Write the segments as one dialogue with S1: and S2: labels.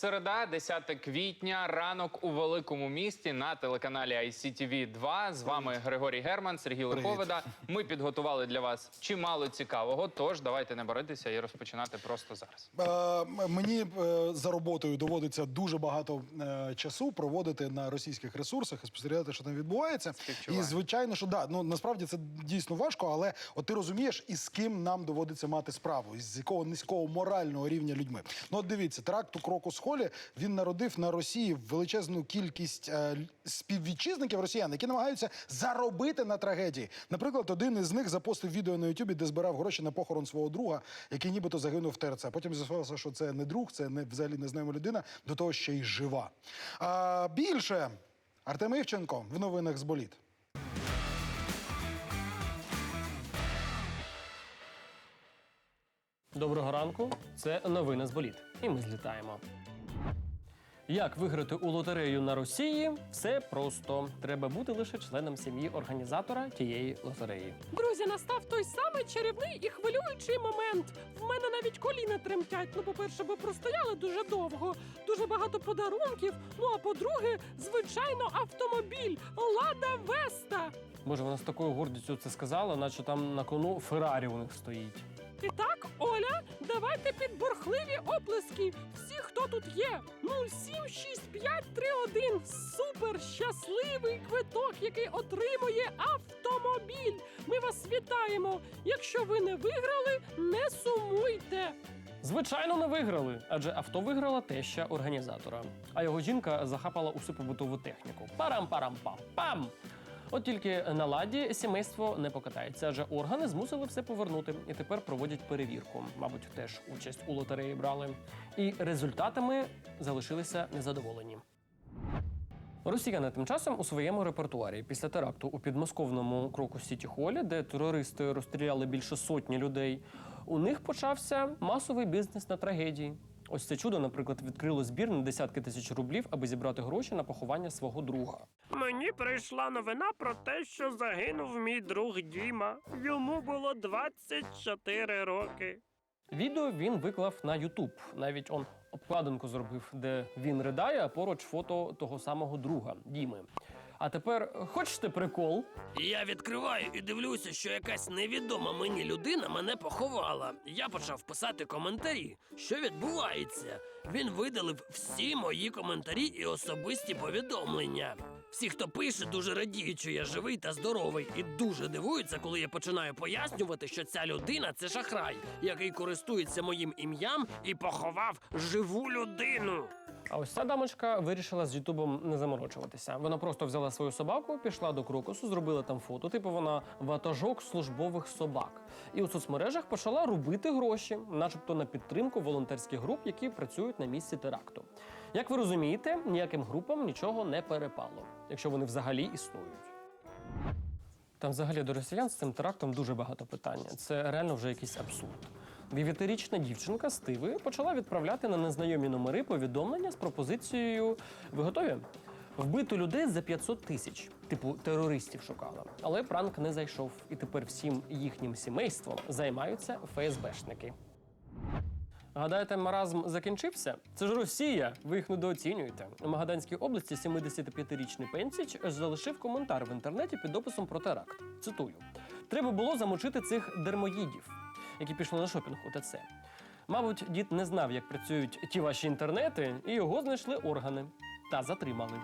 S1: Середа, 10 квітня, ранок у великому місті на телеканалі ICTV 2 З вами Григорій Герман, Сергій Лиховида. Ми підготували для вас чимало цікавого. Тож давайте не боритися і розпочинати просто зараз.
S2: Е, Мені е, за роботою доводиться дуже багато е, часу проводити на російських ресурсах і спостерігати, що там відбувається.
S1: Співчуваю.
S2: І звичайно, що да, ну насправді це дійсно важко, але от ти розумієш, із ким нам доводиться мати справу, із якого низького морального рівня людьми. Ну от дивіться, теракт у Крокус Холі він народив на Росії величезну кількість е, співвітчизників росіян, які намагаються заробити на трагедії. Наприклад, один із них запостив відео на Ютубі, де збирав гроші на похорон свого друга, який нібито загинув в ТРЦ. Потім з'ясувалося, що це не друг, це не взагалі незнайома людина, до того ще й жива. А, більше Артем Івченко в новинах з боліт.
S3: Доброго ранку. Це новини з боліт. І ми злітаємо. Як виграти у лотерею на Росії? Все просто. Треба бути лише членом сім'ї організатора тієї лотереї.
S4: Друзі, настав той самий чарівний і хвилюючий момент. В мене навіть коліна тремтять. Ну, по-перше, ви простояли дуже довго, дуже багато подарунків. Ну а по-друге, звичайно, автомобіль Лада Веста.
S3: Боже, вона з такою гордістю це сказала, наче там на кону Феррарі у них стоїть.
S4: І так, Оля, давайте під бурхливі оплески. Всі, хто тут є. 0765331. Супер щасливий квиток, який отримує автомобіль. Ми вас вітаємо. Якщо ви не виграли, не сумуйте.
S3: Звичайно, не виграли, адже авто виграла теща організатора. А його жінка захапала усю побутову техніку. Парам-парам-пам-пам! От тільки на ладі сімейство не покатається, адже органи змусили все повернути і тепер проводять перевірку. Мабуть, теж участь у лотереї брали. І результатами залишилися незадоволені. Росіяни тим часом у своєму репертуарі після теракту у підмосковному кроку Сіті Холі, де терористи розстріляли більше сотні людей, у них почався масовий бізнес на трагедії. Ось це чудо, наприклад, відкрило збір на десятки тисяч рублів, аби зібрати гроші на поховання свого друга.
S4: Мені прийшла новина про те, що загинув мій друг Діма. Йому було 24 роки.
S3: Відео він виклав на Ютуб. Навіть он обкладинку зробив, де він ридає, а поруч фото того самого друга Діми. А тепер хочете прикол?
S5: Я відкриваю і дивлюся, що якась невідома мені людина мене поховала. Я почав писати коментарі, що відбувається. Він видалив всі мої коментарі і особисті повідомлення. Всі, хто пише, дуже радіють, що я живий та здоровий, і дуже дивуються, коли я починаю пояснювати, що ця людина це шахрай, який користується моїм ім'ям і поховав живу людину.
S3: А ось ця дамочка вирішила з Ютубом не заморочуватися. Вона просто взяла свою собаку, пішла до крокусу, зробила там фото. Типу вона ватажок службових собак. І у соцмережах почала робити гроші, начебто на підтримку волонтерських груп, які працюють на місці теракту. Як ви розумієте, ніяким групам нічого не перепало, якщо вони взагалі існують. Там взагалі до росіян з цим терактом дуже багато питань. Це реально вже якийсь абсурд. Дев'ятирічна дівчинка з Тиви почала відправляти на незнайомі номери повідомлення з пропозицією Ви готові? Вбити людей за 500 тисяч, типу терористів шукала. Але пранк не зайшов, і тепер всім їхнім сімейством займаються ФСБшники. Гадаєте, маразм закінчився? Це ж Росія, ви їх недооцінюєте. У Магаданській області 75-річний пенсіч залишив коментар в інтернеті під описом про теракт. Цитую: треба було замочити цих дермоїдів, які пішли на шопінг у ТЦ. Мабуть, дід не знав, як працюють ті ваші інтернети, і його знайшли органи та затримали.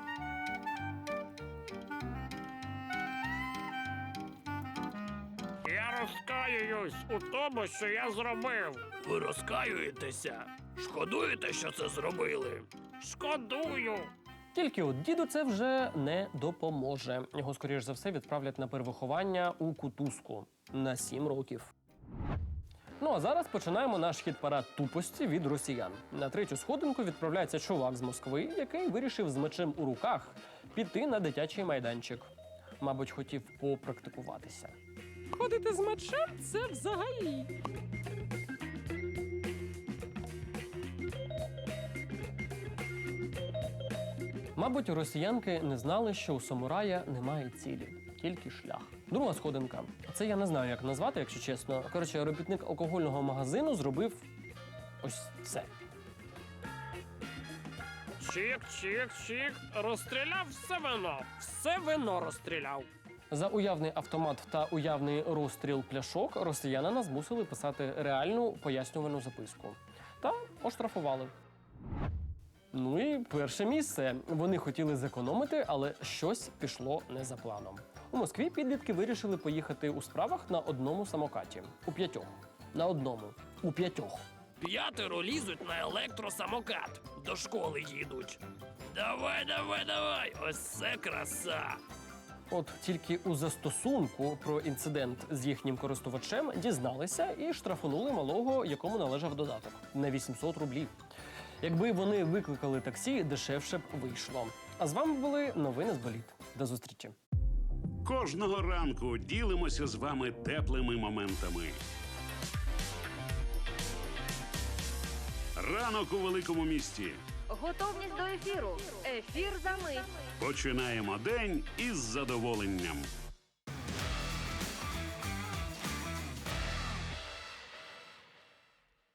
S4: Я розкаююсь у тому, що я зробив.
S5: Ви розкаюєтеся? Шкодуєте, що це зробили?
S4: Шкодую.
S3: Тільки от діду це вже не допоможе. Його, скоріш за все, відправлять на перевиховання у кутузку на 7 років. Ну а зараз починаємо наш хіт парад тупості від росіян. На третю сходинку відправляється чувак з Москви, який вирішив з мечем у руках піти на дитячий майданчик. Мабуть, хотів попрактикуватися.
S4: Ходити з мечем це взагалі.
S3: Мабуть, росіянки не знали, що у самурая немає цілі, тільки шлях. Друга сходинка. Це я не знаю, як назвати, якщо чесно. Коротше, робітник алкогольного магазину зробив ось це.
S4: Чик, чик, чик. Розстріляв все вино. Все вино розстріляв.
S3: За уявний автомат та уявний розстріл пляшок росіянина змусили писати реальну пояснювальну записку та оштрафували. Ну і перше місце. Вони хотіли зекономити, але щось пішло не за планом. У Москві підлітки вирішили поїхати у справах на одному самокаті. У п'ятьох. На одному. У п'ятьох.
S5: П'ятеро лізуть на електросамокат. До школи їдуть. Давай, давай, давай! Ось це краса!
S3: От тільки у застосунку про інцидент з їхнім користувачем дізналися і штрафунули малого, якому належав додаток на 800 рублів. Якби вони викликали таксі, дешевше б вийшло. А з вами були новини з боліт. До зустрічі.
S6: Кожного ранку ділимося з вами теплими моментами. Ранок у великому місті.
S7: Готовність до ефіру. Ефір за мить.
S6: Починаємо день із задоволенням.